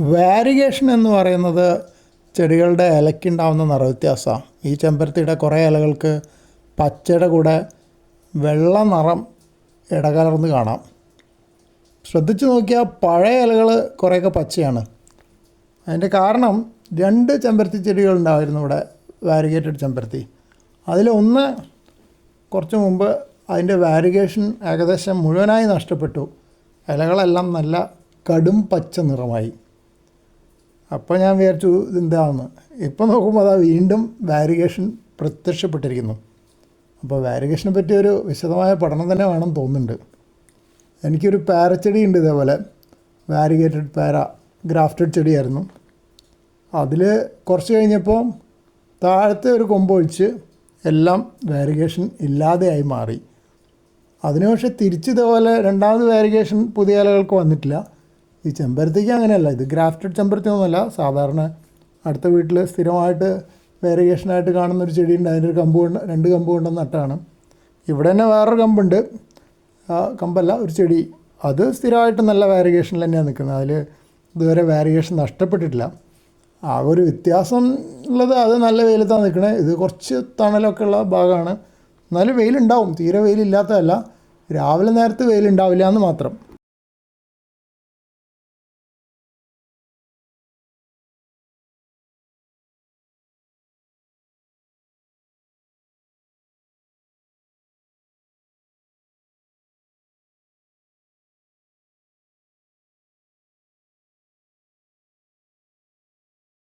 വാരിഗേഷൻ എന്ന് പറയുന്നത് ചെടികളുടെ ഇലയ്ക്കുണ്ടാവുന്ന നിറവ്യത്യാസമാണ്. ഈ ചെമ്പരത്തിയുടെ കുറേ ഇലകൾക്ക് പച്ചയുടെ കൂടെ വെള്ള നിറം ഇടകലർന്ന് കാണാം. ശ്രദ്ധിച്ചു നോക്കിയാൽ പഴയ ഇലകൾ കുറേയൊക്കെ പച്ചയാണ്. അതിന്റെ കാരണം രണ്ട് ചെമ്പരത്തി ചെടികളുണ്ടായിരുന്നു ഇവിടെ വാരിഗേറ്റഡ് ചെമ്പരത്തി. അതിലൊന്ന് കുറച്ച് മുമ്പ് അതിന്റെ വാരിഗേഷൻ ഏകദേശം മുഴുവനായി നഷ്ടപ്പെട്ടു. ഇലകളെല്ലാം നല്ല കടും പച്ച നിറമായി. അപ്പോൾ ഞാൻ വിചാരിച്ചു ഇതെന്താണെന്ന്. ഇപ്പോൾ നോക്കുമ്പോൾ അതാ വീണ്ടും വാരിഗേഷൻ പ്രത്യക്ഷപ്പെട്ടിരിക്കുന്നു. അപ്പോൾ വാരിഗേഷനെ പറ്റി ഒരു വിശദമായ പഠനം തന്നെ വേണം തോന്നുന്നുണ്ട്. എനിക്കൊരു പാരച്ചെടി ഉണ്ട് ഇതേപോലെ. വാരിഗേറ്റഡ് പാര ഗ്രാഫ്റ്റഡ് ചെടിയായിരുന്നു. അതിൽ കുറച്ച് കഴിഞ്ഞപ്പോൾ താഴത്തെ ഒരു കൊമ്പൊഴിച്ച് എല്ലാം വാരിഗേഷൻ ഇല്ലാതെയായി മാറി. അതിന് പക്ഷേ തിരിച്ച് ഇതേപോലെ രണ്ടാമത് വാരിഗേഷൻ പുതിയ ഇലകൾക്ക് വന്നിട്ടില്ല. ഈ ചെമ്പരത്തിക്ക് അങ്ങനെയല്ല ഇത് ഗ്രാഫ്റ്റഡ് ചെമ്പരത്തി ഒന്നുമല്ല. സാധാരണ അടുത്ത വീട്ടിൽ സ്ഥിരമായിട്ട് വേരിയേഷനായിട്ട് കാണുന്ന ഒരു ചെടിയുണ്ട്. അതിന്റെ ഒരു കമ്പ് കൊണ്ട് രണ്ട് കമ്പ് കൊണ്ടുവന്ന് നട്ടാണ്. ഇവിടെ തന്നെ വേറൊരു കമ്പുണ്ട്. കമ്പല്ല ഒരു ചെടി. അത് സ്ഥിരമായിട്ട് നല്ല വാരിയേഷനിൽ തന്നെയാണ് നിൽക്കുന്നത്. അതിൽ ഇതുവരെ വാരിയേഷൻ നഷ്ടപ്പെട്ടിട്ടില്ല. ആ ഒരു വ്യത്യാസം ഉള്ളത് അത് നല്ല വെയിലത്താണ് നിൽക്കണേ. ഇത് കുറച്ച് തണലൊക്കെ ഉള്ള ഭാഗമാണ്. എന്നാലും വെയിലുണ്ടാവും. തീരെ വെയിലില്ലാത്തതല്ല. രാവിലെ നേരത്ത് വെയിലുണ്ടാവില്ല എന്ന് മാത്രം.